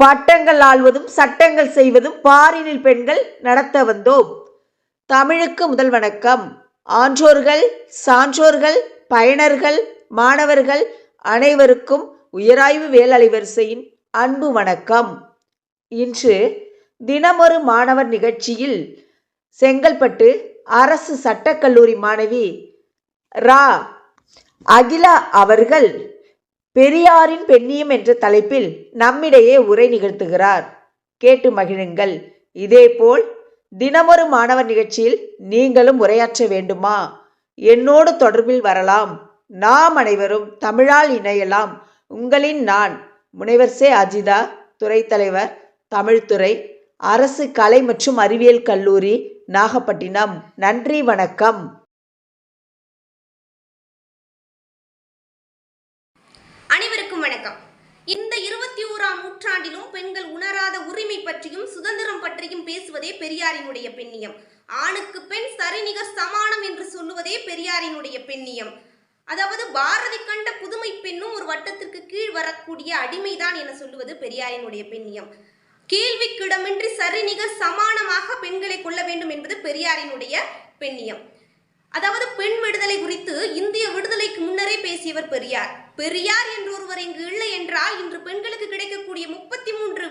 பட்டங்கள் ஆள்வதும் சட்டங்கள் செய்வதும் பாரினில் பெண்கள் நடத்த வந்தோம். தமிழுக்கு முதல் வணக்கம். ஆன்றோர்கள் சான்றோர்கள் பயனர்கள் மாணவர்கள் அனைவருக்கும் உயராய்வு வேலலை வரிசையின் அன்பு வணக்கம். இன்று தினமொரு மாணவர் நிகழ்ச்சியில் செங்கல்பட்டு அரசு சட்டக்கல்லூரி மாணவி ரா அகிலா அவர்கள் பெரியாரின் பெண்ணியம் என்ற தலைப்பில் நம்மிடையே உரை நிகழ்த்துகிறார். கேட்டு மகிழுங்கள். இதேபோல் தினமொரு மாணவர் நிகழ்ச்சியில் நீங்களும் உரையாற்ற வேண்டுமா? என்னோடு தொடர்பில் வரலாம். நாம் அனைவரும் தமிழால் இணையலாம். உங்களின் நான் முனைவர் சே. அஜிதா துறைத்தலைவர் தமிழ்துறை அரசு கலை மற்றும் அறிவியல் கல்லூரி நாகப்பட்டினம். நன்றி வணக்கம். வணக்கம். இந்த இருபத்தி ஓராம் நூற்றாண்டிலும் பெண்கள் உணராத உரிமை பற்றியும் சுதந்திரம் பற்றியும் பேசுவதே பெரியாரினுடைய பெண்ணியம். ஆணுக்கு பெண் சரிநிகர் சமானம் என்று சொல்லுவதே பெரியாரினுடைய பெண்ணியம். அதாவது பாரதி கண்ட புதுமை பெண்ணும் ஒரு வட்டத்திற்கு கீழ் வரக்கூடிய அடிமைதான் என சொல்லுவது பெரியாரினுடைய பெண்ணியம். கேள்விக்கிடமின்றி சரிநிகர் சமானமாக பெண்களை கொள்ள வேண்டும் என்பது பெரியாரினுடைய பெண்ணியம். அதாவது பெண் விடுதலை குறித்து இந்திய விடுதலைக்கு முன்னரே பேசியவர் பெரியார். பெரியார் என்றொருவர் இங்கு இல்லை என்றால் இன்று பெண்களுக்கு கிடைக்கக்கூடிய முப்பத்தி மூன்று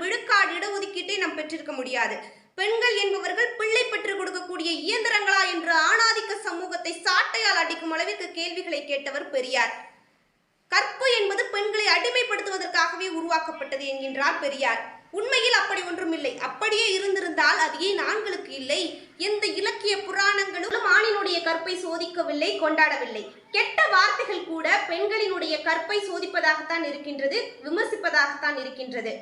விழுக்காடு நாம் பெற்றிருக்க முடியாது. பெண்கள் என்பவர்கள் பிள்ளை பெற்றுக் கொடுக்கக்கூடிய இயந்திரங்களா என்று ஆணாதிக்க சமூகத்தை சாட்டையால் அடிக்கும் அளவிற்கு கேள்விகளை கேட்டவர் பெரியார். கற்பு என்பது பெண்களை அடிமைப்படுத்துவதற்காகவே உருவாக்கப்பட்டது என்கின்றார் பெரியார். உண்மையில் அப்படி ஒன்றும் இல்லை அப்படியே இருந்திருந்தால் அது ஏன் ஆண்களுக்கு இல்லை? எந்த இலக்கிய புராணங்களும் ஆணினுடைய கற்பை சோதிக்கவில்லை கொண்டாடவில்லை. கெட்ட வார்த்தைகள் கூட பெண்களினுடைய கற்பை சோதிப்பதாகத்தான் இருக்கின்றது விமர்சிப்பதாகத்தான் இருக்கின்றது.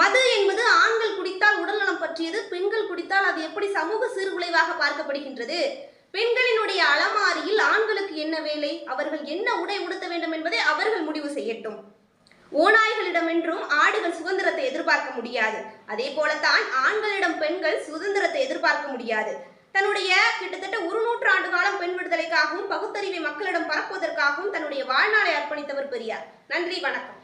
மது என்பது ஆண்கள் குடித்தால் உடல்நலம் பற்றியது பெண்கள் குடித்தால் அது எப்படி சமூக சீர்குலைவாக பார்க்கப்படுகின்றது? பெண்களினுடைய அலமாரியில் ஆண்களுக்கு என்ன வேலை? அவர்கள் என்ன உடை உடுத்த வேண்டும் என்பதை அவர்கள் முடிவு செய்யட்டும். ஓநாய்களிடமென்றும் ஆடுகள் சுதந்திரத்தை எதிர்பார்க்க முடியாது. அதே போலத்தான் ஆண்களிடம் பெண்கள் சுதந்திரத்தை எதிர்பார்க்க முடியாது. தன்னுடைய கிட்டத்தட்ட ஒரு நூற்றாண்டு காலம் பெண் விடுதலைக்காகவும் பகுத்தறிவை மக்களிடம் பரப்புவதற்காகவும் தன்னுடைய வாழ்நாளை அர்ப்பணித்தவர் பெரியார். நன்றி வணக்கம்.